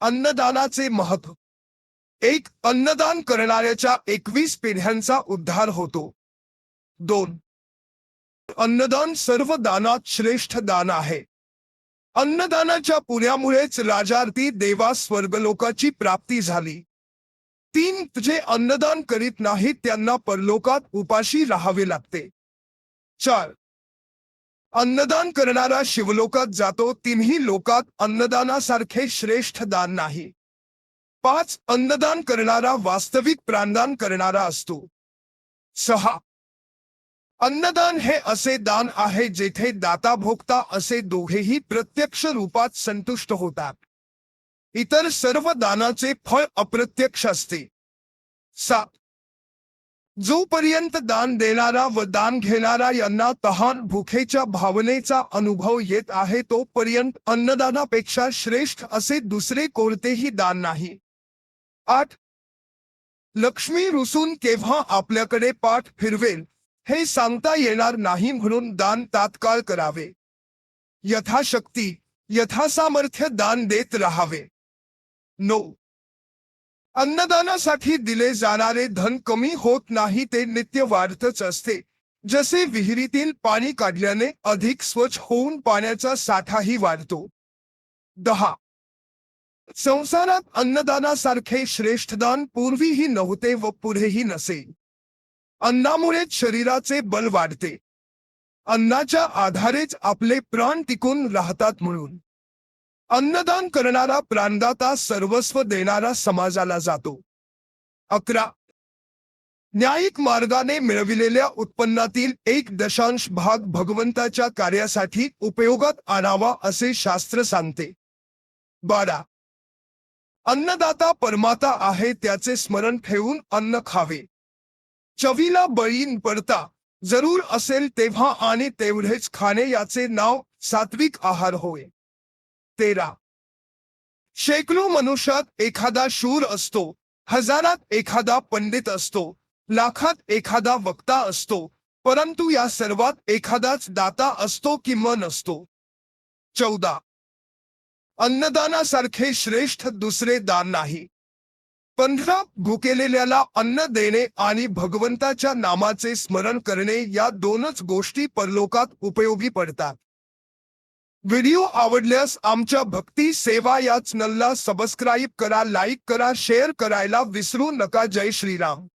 अन्नदानाचे महत्त्व. एक अन्नदान करणाऱ्याच्या एकवीस पिढ्यांचा उद्धार होतो. दोन. अन्नदान सर्व दानात श्रेष्ठ दान आहे. अन्नदानाच्या पुण्यामुळेच राजार्थी देवा स्वर्गलोकाची प्राप्ती झाली. तीन जे अन्नदान करीत नाहीत त्यांना परलोकात उपाशी राहावे लागते. चार. अन्नदान करणारा शिवलोकात जातो तिन्ही लोकात अन्नदानासारखे श्रेष्ठ दान नाही. पाच अन्नदान करणारा वास्तविक प्राणदान करणारा असतो. सहा अन्नदान हे असे दान आहे जेथे दाता भोगता असे दोघेही प्रत्यक्ष रूपात संतुष्ट होतात. इतर सर्व दानाचे फळ अप्रत्यक्ष असते. सात जोपर्यंत दान देणारा व दान घेणारा यांना तहान भुकेच्या भावनेचा अनुभव येत आहे तोपर्यंत अन्नदानापेक्षा श्रेष्ठ असे दुसरे कोणतेही दान नाही. आठ. लक्ष्मी रुसून केव्हा आपल्याकडे पाठ फिरवेल हे सांगता येणार नाही म्हणून दान तात्काळ करावे. यथाशक्ती यथासामर्थ्य दान देत राहावे. नऊ. अन्नदानासाठी दिले जाणारे धन कमी होत नाही ते नित्य वाढतच असते. जसे विहिरीतील पाणी काढल्याने अधिक स्वच्छ होऊन पाण्याचा साठाही वाढतो. दहा. संसारात अन्नदानासारखे श्रेष्ठदान पूर्वीही नव्हते व पुढेही नसे. अन्नामुळेच शरीराचे बल वाढते. अन्नाच्या आधारेच आपले प्राण टिकून राहतात म्हणून. अन्नदान करणारा प्राणदाता सर्वस्व देणारा समाजाला जातो. अकरा. न्यायिक मार्गाने मिळविलेल्या उत्पन्नातील एक दशांश भाग भगवंताच्या कार्यासाठी उपयोगात आणावा असे शास्त्र सांगते. बारा. अन्नदाता परमाता आहे त्याचे स्मरण ठेवून अन्न खावे. चवीला बळीन पडता जरूर असेल तेव्हा आणि तेवढेच खाणे याचे नाव सात्विक आहार होय. तेरा. शेकडो मनुष्यात एखादा शूर असतो हजारात एखादा पंडित असतो लाखात एखादा वक्ता असतो परंतु या सर्वात एखादाच दाता असतो की मन असतो चौदा. अन्नदानासारखे श्रेष्ठ दुसरे दान नाही. पंधरा भुकेलेल्याला अन्न देणे आणि भगवंताच्या नामाचे स्मरण करणे या दोनच गोष्टी परलोकात उपयोगी पडतात. व्हिडिओ आवडल्यास आमच्या भक्ती सेवा या चॅनलला सबस्क्राईब करा लाईक करा शेअर करायला विसरू नका. जय श्रीराम.